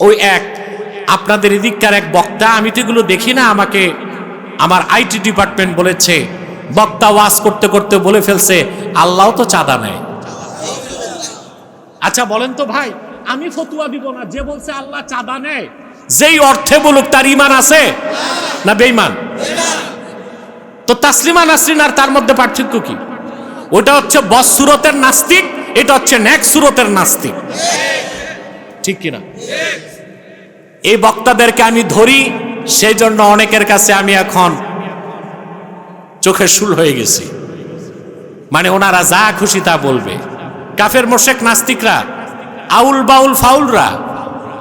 ওই এক, আপনাদের এদিককার এক বক্তা, আমি তো এগুলো দেখি না, আমাকে আমার আইটি ডিপার্টমেন্ট বলেছে, বক্তা ওয়াজ করতে করতে বলে ফেলছে, আল্লাহ তো চাঁদা নেয়। আচ্ছা বলেন তো ভাই, আমি ফতুয়া দিব না, যে বলছে আল্লাহ চাঁদা নেয়, যেই অর্থে বলুক তার ইমান আছে না বেইমান তো তাসলিমা নাসরিন আর তার মধ্যে পার্থক্য কি? ওটা হচ্ছে বস সুরতের নাস্তিক, এটা হচ্ছে ন্যাক সুরতের নাস্তিক। ঠিক কিনা? এই বক্তাদেরকে আমি ধরি সেই জন্য অনেকের কাছে আমি এখন চোখের শুল হয়ে গেছি। মানে ওনারা যা খুশি তা বলবে। কাফের মোশেক নাস্তিকরা আউল বাউল ফাউলরা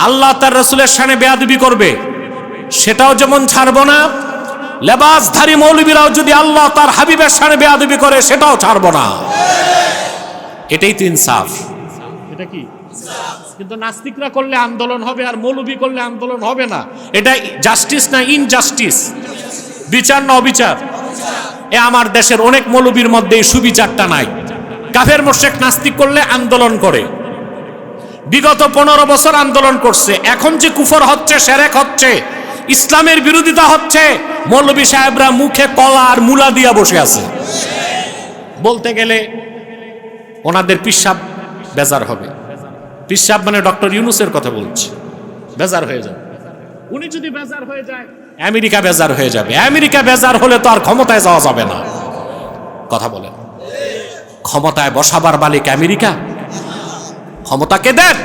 আল্লাহ তার রসুলের সামনে বেয়াদবি করবে। সেটাও যেমন ছাড়ব না লেবাসধারী মৌলবীরাও যদি আল্লাহ তার হাবিবের সামনে বেয়াদবি করে সেটাও ছাড়ব না। এটাই তো ইনসাফ। এটা কি? কিন্তু নাস্তিকরা করলে আন্দোলন হবে আর মৌলবী করলে আন্দোলন হবে না। এটা জাস্টিস না ইনজাস্টিস বিচার না অবিচার? এ আমার দেশের অনেক মৌলবীর মধ্যে এই সুবিচারটা নাই। কাফের মোশেক নাস্তিক করলে আন্দোলন করে। বিগত পনেরো বছর আন্দোলন করছে। এখন যে কুফর হচ্ছে, সেরেক হচ্ছে, ইসলামের বিরোধিতা হচ্ছে, মৌলবী সাহেবরা মুখে কলা আর মুলা দিয়া বসে আছে। বলতে গেলে ওনাদের পিসাব বেজার হবে। পিসাব মানে ডক্টর ইউনুসের কথা বলছি। বেজার হয়ে যাবে। উনি যদি বেজার হয়ে যায় আমেরিকা বেজার হয়ে যাবে। আমেরিকা বেজার হলে তো আর ক্ষমতায় যাওয়া যাবে না। কথা বলে ক্ষমতায় বসাবার মালিক আমেরিকা? ক্ষমতাকে দেন?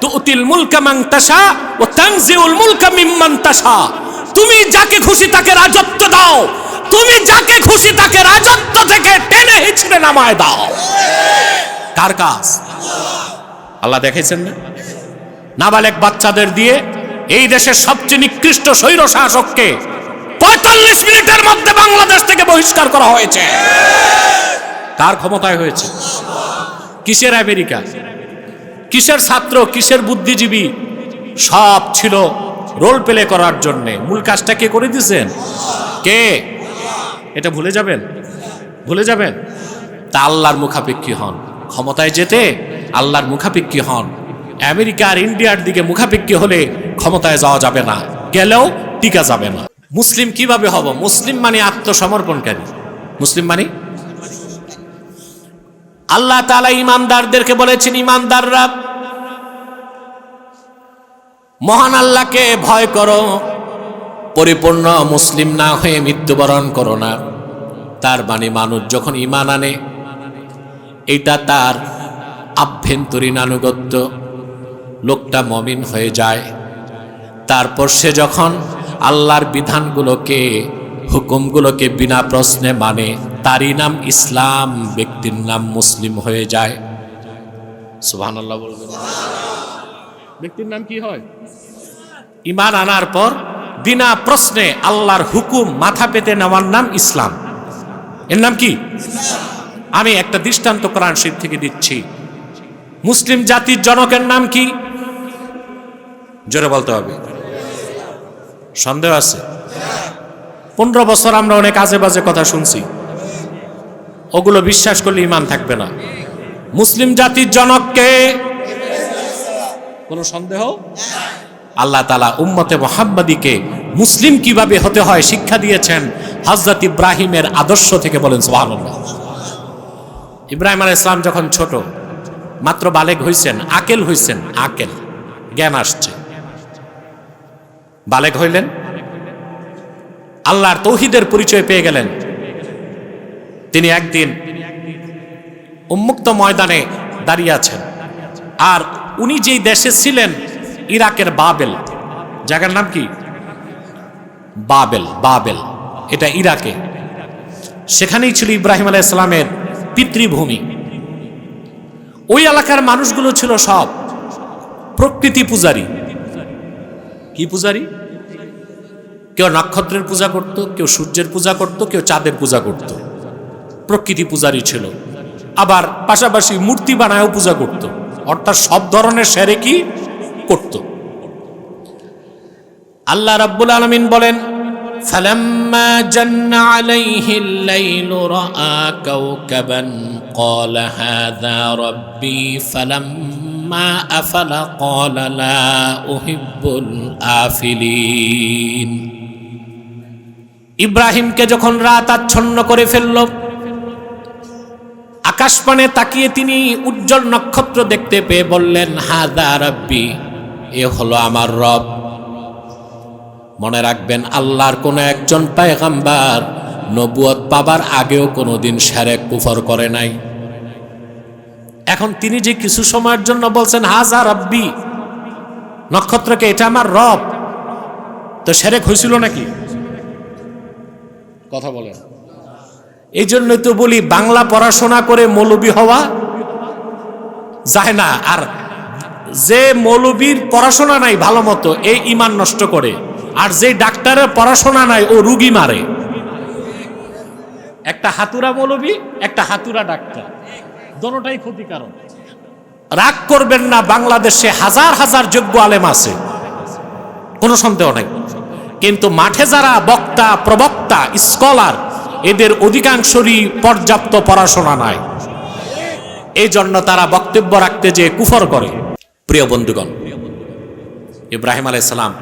তুতিল মুলকা মান তাশা ও তানজিউল মুলকা মিম্মান তাশা। তুমি যাকে খুশি তাকে রাজত্ব দাও। তুমি যাকে খুশি তাকে রাজত্ব থেকে টেনে হিচড়ে নামায় দাও। কার কাজ? আল্লাহ দেখেছেন না? নাবালেক বাচ্চাদের দিয়ে এই দেশের সবচেয়ে নিকৃষ্ট স্বৈর শাসককে পঁয়তাল্লিশ মিনিটের মধ্যে বাংলাদেশ থেকে বহিষ্কার করা হয়েছে। কার ক্ষমতায় হয়েছে? কিসের আমেরিকা? কিসের ছাত্র, কিসের বুদ্ধিজীবী? সব ছিল রোল প্লে করার জন্যে। মূল কাজটা কে করে দিয়েছেন কে? এটা ভুলে যাবেন? ভুলে যাবেন? তা আল্লাহর মুখাপেক্ষী হন। ক্ষমতায় যেতে আল্লাহর মুখাপেক্ষী হন। আমেরিকা আর ইন্ডিয়ার দিকে মুখাপেক্ষী হলে ক্ষমতায় যাওয়া যাবে না, গেলেও টিকা যাবে না। মুসলিম কীভাবে হব? মুসলিম মানে আত্মসমর্পণকারী। মুসলিম মানে? আল্লাহ তালা ইমানদারদেরকে বলেছেন, ইমানদাররা, মহান আল্লাহকে ভয় করো, পরিপূর্ণ মুসলিম না হয়ে মৃত্যুবরণ করো না। তার মানে মানুষ যখন ইমান আনে, এটা তার আভ্যন্তরীণ আনুগত্য লোকটা মমিন হয়ে যায়। তারপর সে যখন আল্লাহর বিধানগুলোকে হুকুমগুলোকে বিনা প্রশ্নে মানে তারই নাম ইসলাম ব্যক্তির নাম মুসলিম হয়ে যায়। সুবহান আল্লাহ বলবেন ব্যক্তির নাম কি হয়? ইমান আনার পর বিনা প্রশ্নে আল্লাহর হুকুম মাথা পেতে নেওয়ার নাম ইসলাম। এর নাম কি? আমি একটা দৃষ্টান্ত কোরআন শরীফ থেকে দিচ্ছি। মুসলিম জাতির জনকের নাম কি? জোরে বলতে হবে। সন্দেহ আছে? পনেরো বছর আমরা অনেক আজে বাজে কথা শুনছি। ওগুলো বিশ্বাস করলে ইমান থাকবে না। মুসলিম জাতির জনককে কোনো সন্দেহ? আল্লাহ তালা উম্মতে মোহাম্মদীকে মুসলিম কীভাবে হতে হয় শিক্ষা দিয়েছেন? হজরত ইব্রাহিমের আদর্শ থেকে বলেন সুবহানাল্লাহ। ইব্রাহিম আলাইহিস ইসলাম যখন ছোট মাত্র বালেক হইছেন, আকেল হইছেন, আকেল, জ্ঞান আসছে। বালেক হইলেন? আল্লাহর তৌহিদের পরিচয় পেয়ে গেলেন। তিনি একদিন উন্মুক্ত ময়দানে দাঁড়িয়ে আছেন। আর উনি যেই দেশে ছিলেন, ইরাকের বাবেল। জায়গার নাম কি? বাবেল বাবেল, এটা ইরাকে। সেখানেই ছিল ইব্রাহিম আলাহ ইসলামের পিতৃভূমি। ওই এলাকার মানুষগুলো ছিল সব প্রকৃতি পূজারী। কি পূজারী? কেউ নক্ষত্রের পূজা করত, কেউ সূর্যের পূজা করত, কেউ চাঁদের পূজা করত। প্রকৃতি পূজারী ছিল। আবার পাশাপাশি মূর্তি বানায়ও পূজা করত। অর্থাৎ সব ধরনের সেরে কি করত। আল্লাহ রাব্বুল আলমিন বলেন فلما جن عليه الليل راى كوكبا قال هذا ربي فلما ফালাম্মা আফালা ক্বালা লা উহিব্বুল আফিলিন ইব্রাহিমকে যখন রাত আচ্ছন্ন করে ফেলল আকাশপানে তাকিয়ে তিনি উজ্জ্বল নক্ষত্র দেখতে পেয়ে বললেন হাদা রব্বি এ হলো আমার রব মনে রাখবেন, আল্লাহর কোনো একজন পায়গাম্বার নবুয়ত পাবার আগেও কোনোদিন সেরেক কুফর করে নাই। এখন তিনি যে কিছু সময়ের জন্য বলছেন, হাজা রব্বি, নক্ষত্রকে, এটা আমার রব। তো সেরেক হয়েছিল নাকি? কথা বলেন। এই জন্যই তো বলি, বাংলা পড়াশোনা করে মৌলবী হওয়া যায় না। আর যে মৌলবীর পড়াশোনা নাই ভালো মতো, এই ইমান নষ্ট করে। আর যে ডাক্তারের পড়াশোনা নাই, ও রুগী মারে। একটা হাতুরা মৌলবী, একটা হাতুরা ডাক্তার। দোনোটাই ক্ষতিকারক। রাগ করবেন না, বাংলাদেশে হাজার হাজার যোগ্য আলেম আছে। কোনো সন্দেহ নাই। কিন্তু মাঠে যারা বক্তা, প্রবক্তা, স্কলার, এদের অধিকাংশরই পর্যাপ্ত পড়াশোনা নাই। এই জন্য তারা বক্তব্য রাখতে যে কুফর করে। প্রিয় বন্ধুগণ, ইব্রাহিম আলাইসালাম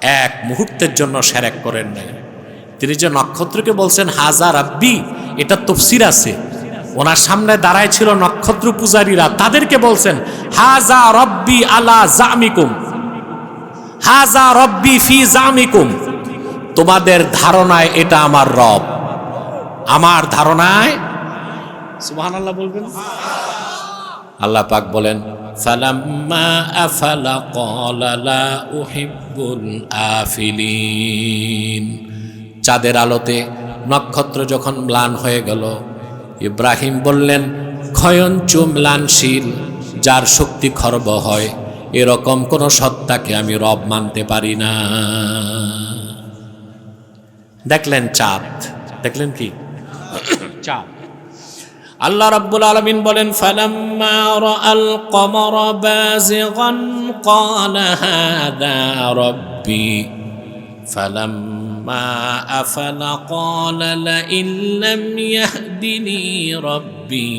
এক মুহূর্তের জন্য সেরেক করেন নাই। তিনি যে নক্ষত্রকে বলছেন হাজার আব্বি এটা তফসির আছে। ওনার সামনে দাঁড়ায় ছিল নক্ষত্র পূজারীরা। তাদেরকে বলছেন, হাজা রব্বি আলা জামিকুম। হাজা রব্বি ফি জামিকুম। তোমাদের ধারণায় এটা আমার রব। আমার ধারণায়? সুবহানাল্লাহ বলবেন। আল্লাহ পাক বলেন, ফালাম্মা আফালা ক্বালা লা উহিব্বুল আফিলিন। চাঁদের আলোতে নক্ষত্র যখন ম্লান হয়ে গেল, ইব্রাহিম বললেন ক্ষয়ঞ্চু ম্লানশীল, যার শক্তি খর্ব হয়, এরকম কোন সত্তাকে আমি রব মানতে পারি না। দেখলেন চাঁদ, দেখলেন কি? চাঁদ। আল্লাহ রাব্বুল আলামিন বলেন ফালাম্মা রাআল কমরা বাযিগান ক্বালা হাদা রাব্বি ফালাম্মা আফালা ক্বালা লাইন লাম ইয়াহদিনি রাব্বি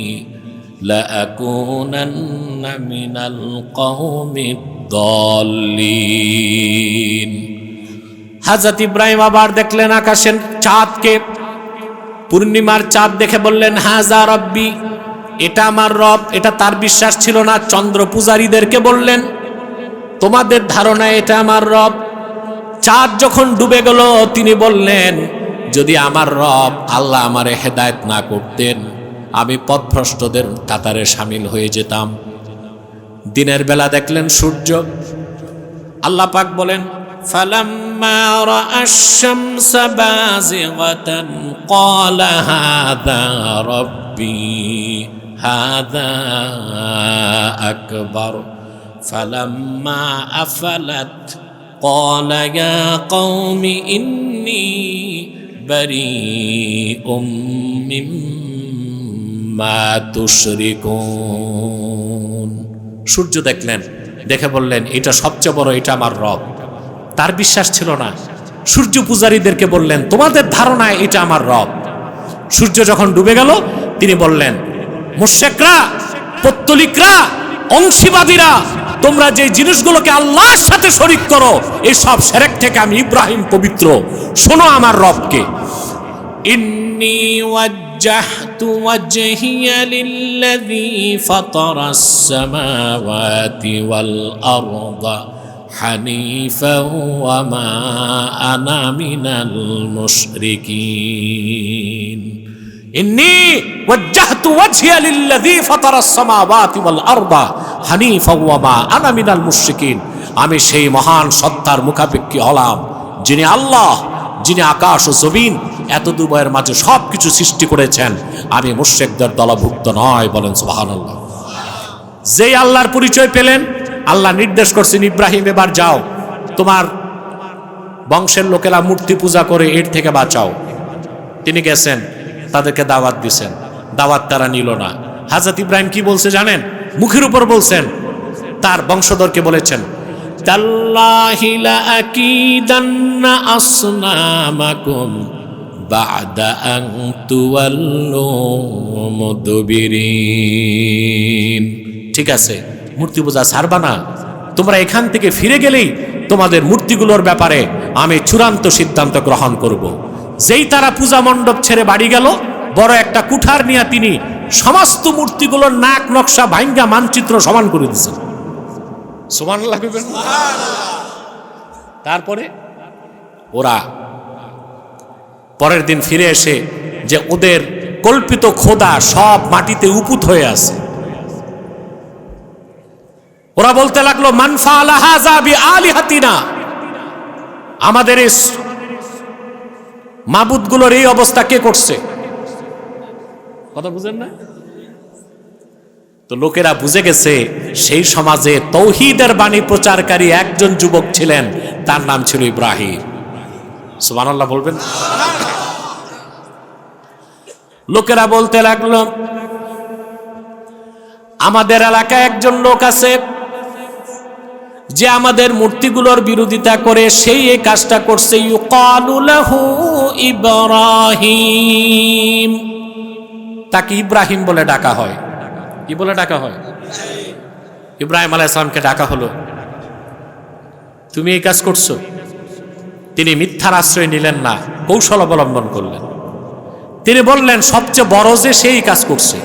لأكونن من القوم الضالين হাজরত ইব্রাহিম আবার দেখলেন আকাশের চাঁদকে পূর্ণিমার চাঁদ দেখে বললেন, হাজা রব্বি। এটা আমার রব, এটা তার বিশ্বাস ছিল না। চন্দ্র পূজারীদেরকে বললেন, তোমাদের ধারণা এটা আমার রব। চাঁদ যখন ডুবে গেল, তিনি বললেন, যদি আমার রব আল্লাহ আমারে হেদায়েত না করতেন, আমি পথভ্রষ্টদের কাতারে সামিল হয়ে যেতাম। দিনের বেলা দেখলেন সূর্য। আল্লাহ পাক বলেন فلما رأى الشمس بازغة قال هذا ربي هذا أكبر فلما أفلت قال يا قوم إني بريء مما تشركون সূর্য দেখলেন দেখে বললেন এটা সবচেয়ে বড় এটা আমার রব তার বিশ্বাস ছিল না সূর্য পূজারীদেরকে বললেন তোমাদের ধারণায় এটা আমার রব সূর্য যখন ডুবে গেল তিনি বললেন মুশেকরা পত্তলিকরা অংশীবাদীরা তোমরা যে জিনিসগুলোকে আল্লাহর সাথে শরিক করো এই সব সেরেক থেকে আমি ইব্রাহিম পবিত্র শোনো আমার রবকে ইন্নি وجهت وجهي للذي فطر السماوات والأرض হানিফা ওয়ামা আনা মিনাল মুশরিকিন। ইন্নি ওয়াজ্জাহতু ওয়াজহিয়া লিল্লাযী ফাতারাস সামাওয়াতি ওয়াল আরদা হানিফা আমি সেই মহান সত্তার মুখাপেক্ষী হলাম, যিনি আল্লাহ, যিনি আকাশ ও জমিন এত দুবয়ের মাঝে সব কিছু সৃষ্টি করেছেন। আমি মুর্শেকদের দলভুক্ত নয় বলেন সুবাহ আল্লাহ যেই আল্লাহর পরিচয় পেলেন আল্লাহ নির্দেশ করছেন, ইব্রাহিম, এবার যাও। তোমার বংশের লোকেরা মূর্তি পূজা করে এর থেকে বাঁচাও। তিনি গেছেন, তাদেরকে দাওয়াত দিছেন। দাওয়াত তারা নিল না। হাজরত ইব্রাহিম কি বলছে জানেন? মুখের উপর বলছেন, তার বংশধরকে বলেছেন ঠিক আছে। মূর্তি পূজা ছাড়বা না। তোমরা এখান থেকে ফিরে গেলেই তোমাদের মূর্তিগুলোর ব্যাপারে আমি চূড়ান্ত সিদ্ধান্ত গ্রহণ করব। যেই তারা পূজা মণ্ডপ ছেড়ে বাড়ি গেল, বড় একটা কুঠার নিয়ে তিনি সমস্ত মূর্তিগুলোর নাক নকশা ভাঙ্গা মানচিত্র সমান করে দিয়েছেন। সমান লাগবে তারপরে ওরা পরের দিন ফিরে এসে যে ওদের কল্পিত খোদা সব মাটিতে উপুত হয়ে আছে। ওরা বলতে লাগল মানফা আমাদের এই মাবুদগুলোর এই অবস্থা কে করছে? কথা বুঝেন না? তো লোকেরা বুঝে গেছে, সেই সমাজে তৌহিদের বাণী প্রচারকারী একজন যুবক ছিলেন, তার নাম ছিল ইব্রাহিম। সুবহানাল্লাহ বলবেন? লোকেরা বলতে লাগল, আমাদের এলাকায় একজন লোক আছে যে আমাদের মূর্তিগুলোর বিরোধিতা করে সেই এই কাজটা করছে ইব্রাহিম। তাকে ইব্রাহিম বলে ডাকা হয়। কি বলে ডাকা হয়? ইব্রাহিম আলাইসালামকে ডাকা হলো। তুমি এই কাজ করছ। তিনি মিথ্যার আশ্রয় নিলেন না, কৌশল অবলম্বন করলেন। তিনি বললেন, সবচেয়ে বড় যে সেই কাজ করছে।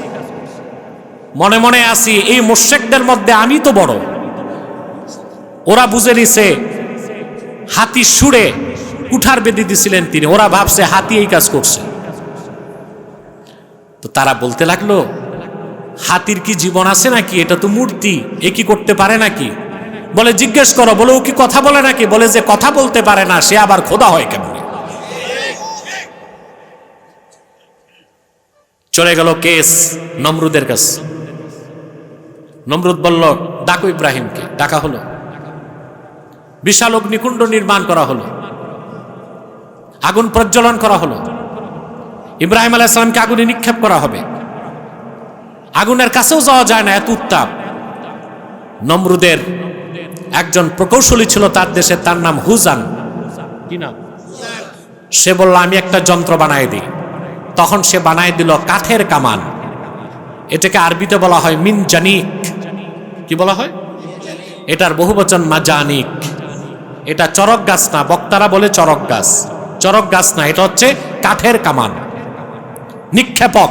মনে মনে আসি, এই মোশেকদের মধ্যে আমি তো বড়। ওরা বুঝে নিছে, হাতি সুরে কুঠার বেঁধে দিছিলেন তিনি। ওরা ভাবছে, হাতি এই কাজ করছে। তো তারা বলতে লাগল, হাতির কি জীবন আছে নাকি? এটা তো মূর্তি, এ কি করতে পারে নাকি? বলে, জিজ্ঞেস করো। বলে, ও কি কথা বলে নাকি? বলে যে, কথা বলতে পারে না, সে আবার খোদা হয় কেমনে? চলে গেল কেস নমরুদের কাছে। নমরুদ বলল, ডাকো ইব্রাহিমকে। ডাকা হলো। বিশাল অগ্নিকুণ্ড নির্মাণ করা হলো। আগুন প্রজ্বলন করা হলো। ইব্রাহিম আলাইসালামকে আগুনে নিক্ষেপ করা হবে। আগুনের কাছেও যাওয়া যায় না এত উত্তাপ। নমরুদের একজন প্রকৌশলী ছিল তার দেশে তার নাম হুজান। কি নাম? সে বলল আমি একটা যন্ত্র বানাই দিই। তখন সে বানাই দিল কাঠের কামান। এটাকে আরবিতে বলা হয় মিনজানিক। কি বলা হয়? এটার বহুবচন মাজানিক। এটা চরক গাছ না, বক্তারা বলে চরক গাছ। চরক গাছ না, এটা হচ্ছে কাঠের কামান। নিক্ষেপক।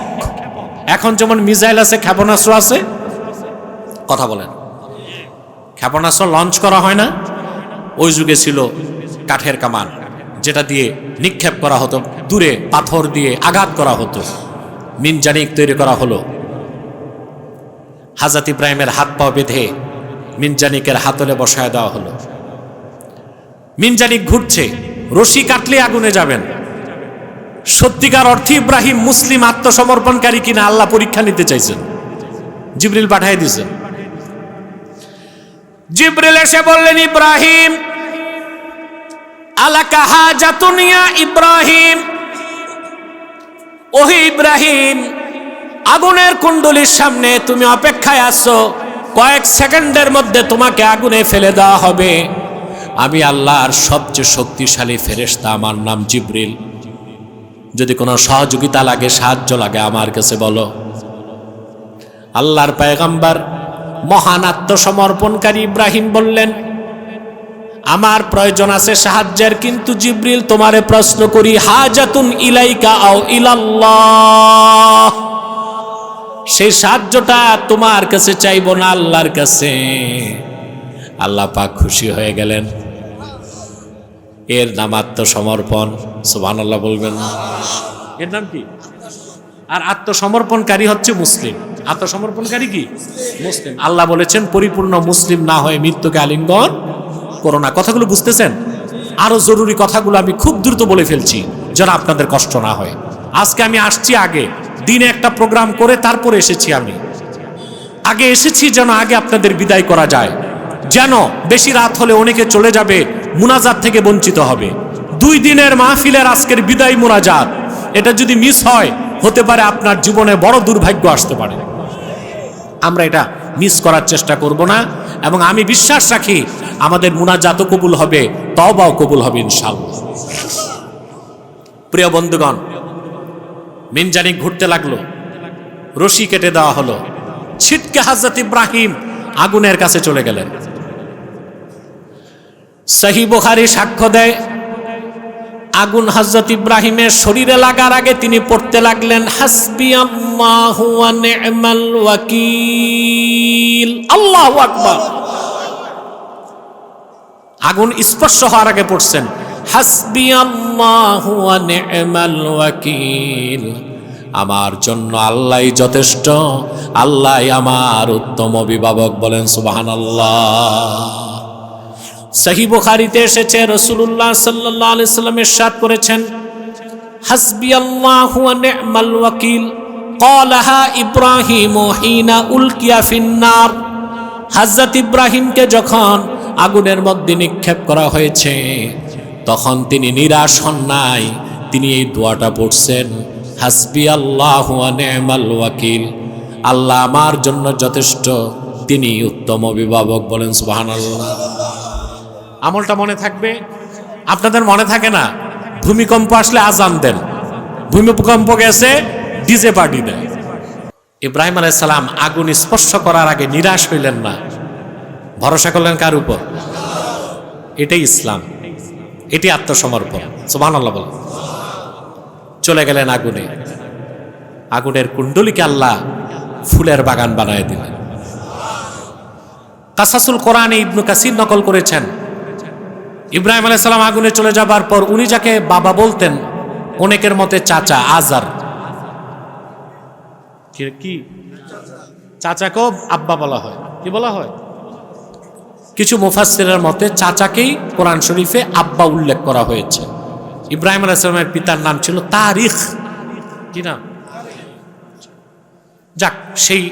এখন যেমন মিসাইল আছে, ক্ষেপণাস্ত্র আছে, কথা বলেন। ক্ষেপণাস্ত্র লঞ্চ করা হয় না, ওই যুগে ছিল কাঠের কামান, যেটা দিয়ে নিক্ষেপ করা হতো, দূরে পাথর দিয়ে আঘাত করা হতো। মিনজানিক তৈরি করা হলো। হাজাত ইব্রাহিমের হাত পা বেঁধে মিনজানিকের হাতলে বসায় দেওয়া হলো। মিনজানিক ঘুরছে, রশি কাটলে আগুনে যাবেন। সত্যিকার অর্থে ইব্রাহিম মুসলিম আত্মসমর্পণকারী কিনা আল্লাহ পরীক্ষা নিতে চাইছেন। জিবরিল পাঠাই দিয়েছেন। জিবরিল এসে বললেন, ইব্রাহিম, আলাকা হাজাতুনিয়া ইব্রাহিম। ওহি ইব্রাহিম, আগুনের কুণ্ডলির সামনে তুমি অপেক্ষায় আছো। কয়েক সেকেন্ডের মধ্যে তোমাকে আগুনে ফেলে দেওয়া হবে। আমি আল্লাহর সবচেয়ে শক্তিশালী ফেরেশতা, আমার নাম জিব্রিল। যদি কোনো সহযোগিতা লাগে, সাহায্য লাগে, আমার কাছে বলো। আল্লাহর পায়গাম্বার, মহান আত্মসমর্পণকারী ইব্রাহিম বললেন, আমার প্রয়োজন আছে সাহায্যের, কিন্তু জিব্রিল তোমারে প্রশ্ন করি, হাজাতুন ইলাইকা আও ইলাল্লাহ। সেই সাহায্যটা তোমার কাছে চাইব না আল্লাহর কাছে? আল্লাহ পাক খুশি হয়ে গেলেন। এর নাম আত্মসমর্পণ। আল্লাহ বলবেন। এর নাম কি? আর আত্মসমর্পণকারী হচ্ছে মুসলিম। আত্মসমর্পণকারী কি? মুসলিম। আল্লাহ বলেছেন, পরিপূর্ণ মুসলিম না হয়ে মৃত্যুকে আলিঙ্গন করো না। কথাগুলো বুঝতেছেন? আরও জরুরি কথাগুলো আমি খুব দ্রুত বলে ফেলছি, যেন আপনাদের কষ্ট না হয়। আজকে আমি আসছি আগে। দিনে একটা প্রোগ্রাম করে তারপরে এসেছি আমি। আগে এসেছি যেন আগে আপনাদের বিদায় করা যায়। যেন বেশি রাত হলে অনেকে চলে যাবে মুনাজাত থেকে বঞ্চিত হবে। দুই দিনের মাহফিলের আজকের বিদায় মুনাজাত, এটা যদি মিস হয়, হতে পারে আপনার জীবনে বড় দুর্ভাগ্য আসতে পারে। আমরা এটা মিস করার চেষ্টা করব না, এবং আমি বিশ্বাস রাখি আমাদের মুনাজাতও কবুল হবে তবাও কবুল হবে ইনশাল্লাহ প্রিয় বন্ধুগণ, মিনজানি ঘুরতে লাগল, রশি কেটে দেওয়া হলো। ছিটকে হাজরত ইব্রাহিম আগুনের কাছে চলে গেলেন। সহি বুখারি সাক্ষ্য দেয়, আগুন হজরত ইব্রাহিমের শরীরে লাগার আগে তিনি পড়তে লাগলেন, হাসবি আল্লাহু আল্লাহু আগুন স্পর্শ হওয়ার আগে পড়ছেন, হাসবি আল্লাহু ওয়াকিল। আমার জন্য আল্লাহই যথেষ্ট, আল্লাহ আমার উত্তম অভিভাবক বলেন, সুবহানাল্লাহ। সাহি বুখারিতে এসেছে রসুল্লাহ সাল্লাহ আলাইস্লামের সাদ করেছেন হাসবি আল্লাহ নেমাল ওয়াকিল। কলাহা ইব্রাহিম হিনা উলকিয়া ফিন্নার। হাজরত ইব্রাহিমকে যখন আগুনের মধ্যে নিক্ষেপ করা হয়েছে, তখন তিনি নিরাশ হন নাই, তিনি এই দোয়াটা পড়ছেন হাসবি আল্লাহ নেমাল ওয়াকিল। আল্লাহ আমার জন্য যথেষ্ট, তিনি উত্তম অভিভাবক বলেন সুবাহান আল্লাহ আমলটা মনে থাকবে? আপনাদের মনে থাকে না? ভূমিকম্প আসলে আজান দেন। ভূমিকম্প গেছে, ডিজে পার্টি দেয় ইব্রাহিম আলাইসালাম আগুন স্পর্শ করার আগে নিরাশ হইলেন না। ভরসা করলেন কার উপর? এটাই ইসলাম। এটি আত্মসমর্পণ। বলেন। চলে গেলেন আগুনে। আগুনের কুণ্ডলিকে আল্লাহ ফুলের বাগান বানায় দিলেন। কাসাসুল কোরআনে ইবনু কাসির নকল করেছেন। ইব্রাহিম আলাইসালাম আগুনে চলে যাবার পর উনি যাকে বাবা বলতেন, অনেকের মতে চাচা আজার। কি- চাচাকেও আব্বা বলা হয়। কি বলা হয়? কিছু মুফাসসিরের মতে চাচাকেই কোরআন শরীফে আব্বা উল্লেখ করা হয়েছে। ইব্রাহিম আলাইসালামের পিতার নাম ছিল তারিখ। কি নাম? যাক, সেই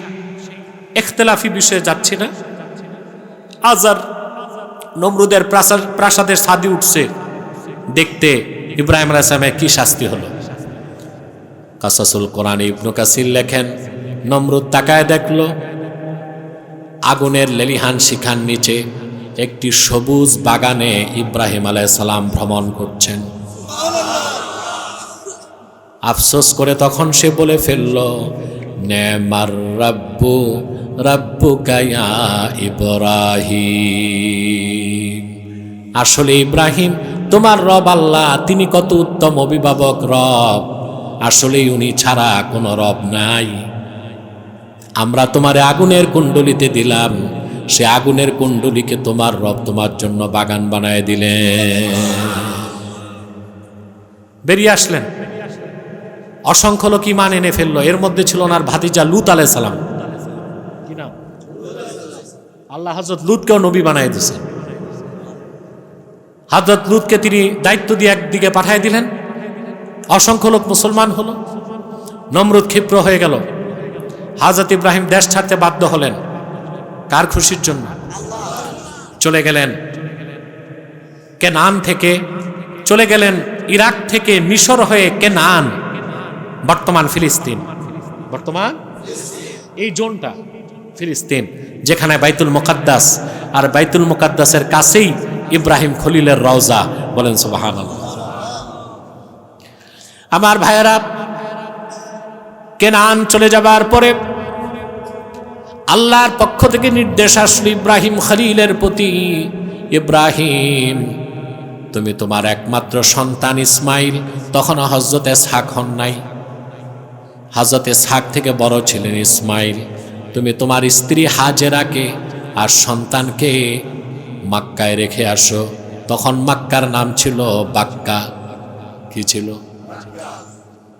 এখতলাফি বিষয়ে যাচ্ছি না। আজার নমরুদের প্রাসাদ প্রাসাদের ছাদি উঠছে। দেখতে ইব্রাহিম আলাইসলামের কি শাস্তি হলো। কাসাসুল কোরআন ইবনু কাসির লেখেন, নমরুদ তাকায় দেখল, আগুনের লেলিহান শিখার নিচে একটি সবুজ বাগানে ইব্রাহিম আলাইসালাম ভ্রমণ করছেন। আফসোস করে তখন সে বলে ফেলল নেমার রাব্বু রাব্বু গায়া ইব্রাহিম। আসলে ইব্রাহিম, তোমার রব আল্লাহ, তিনি কত উত্তম অভিভাবক রব। আসলে উনি ছাড়া কোনো রব নাই। আমরা তোমার আগুনের কুণ্ডলিতে দিলাম। সে আগুনের কুণ্ডলিকে তোমার রব তোমার জন্য বাগান বানায় দিলেন। বেরিয়ে আসলেন। অসংখ্য লোক ইমান এনে ফেলল। এর মধ্যে ছিল ওনার ভাতিজা লুত আলাই সালাম নাম? আল্লাহ হজরত লুতকেও নবী বানাই দিছে। হজরত লুতকে তিনি দায়িত্ব দিয়ে একদিকে পাঠিয়ে দিলেন। অসংখ্য লোক মুসলমান হলো। নমরুদ ক্ষিপ্র হয়ে গেল। হাজরত ইব্রাহিম দেশ ছাড়তে বাধ্য হলেন। কার খুশির জন্য? চলে গেলেন। কেনান থেকে চলে গেলেন। ইরাক থেকে মিশর হয়ে কেনান। বর্তমান ফিলিস্তিন। বর্তমান এই জোনটা ফিলিস্তিন যেখানে বাইতুল মোকাদ্দাস আর বাইতুল মোকাদ্দাসের কাছেই ইব্রাহিম খলিলের রওজা বলেন সুবাহান আমার ভাইয়েরা কেনান চলে যাবার পরে আল্লাহর পক্ষ থেকে নির্দেশ আসলো ইব্রাহিম খলিলের প্রতি ইব্রাহিম তুমি তোমার একমাত্র সন্তান ইসমাইল। তখন হজরত এসহাক হন নাই। হজরত এসহাক থেকে বড় ছিলেন ইসমাইল। তুমি তোমার স্ত্রী হাজেরাকে আর সন্তানকে মাক্কায় রেখে আসো। তখন মাক্কার নাম ছিল বাক্কা। কি ছিল?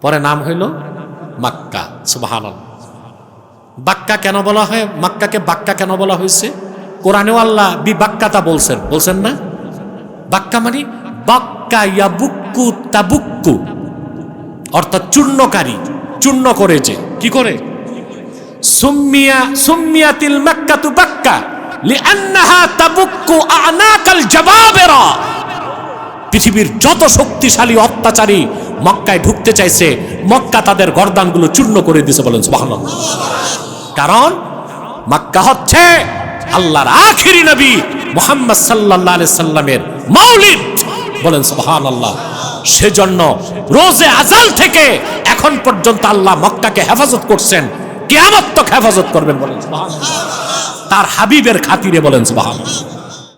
পরে নাম হইল মাক্কা। সুবাহান বাক্কা কেন বলা হয়? মাক্কাকে বাক্কা কেন বলা হয়েছে? কোরআনেও আল্লাহ বি বাক্কাতা বলছেন। বলছেন না? বাক্কা মানে বাক্কা ইয়াবুক্কু তাবুক্কু, অর্থাৎ চূর্ণকারী। চূর্ণ করেছে। কি করে? সুম্মিয়া, সুম্মিয়াতিল মাক্কাতু বাক্কা লিআন্নাহা তাবুক্কু আনাকাল জাবাবেরা। পৃথিবীর যত শক্তিশালী অত্যাচারী মক্কায় ঢুকতে চাইছে, মক্কা তাদের গর্দানগুলো চূর্ণ করে দিয়েছে বলেন, সুবহানাল্লাহ। কারণ মক্কা হচ্ছে আল্লাহর আখিরি নবী মুহাম্মদ সাল্লাল্লাহু আলাইহি সাল্লামের মাউলিদ বলেন, সুবহানাল্লাহ। সেজন্য রোজে আজাল থেকে এখন পর্যন্ত আল্লাহ মক্কাকে হেফাজত করছেন। কিয়ামত তক হেফাজত করবেন বলেন তার হাবিবের খাতিরে বলেন, সুবহানাল্লাহ।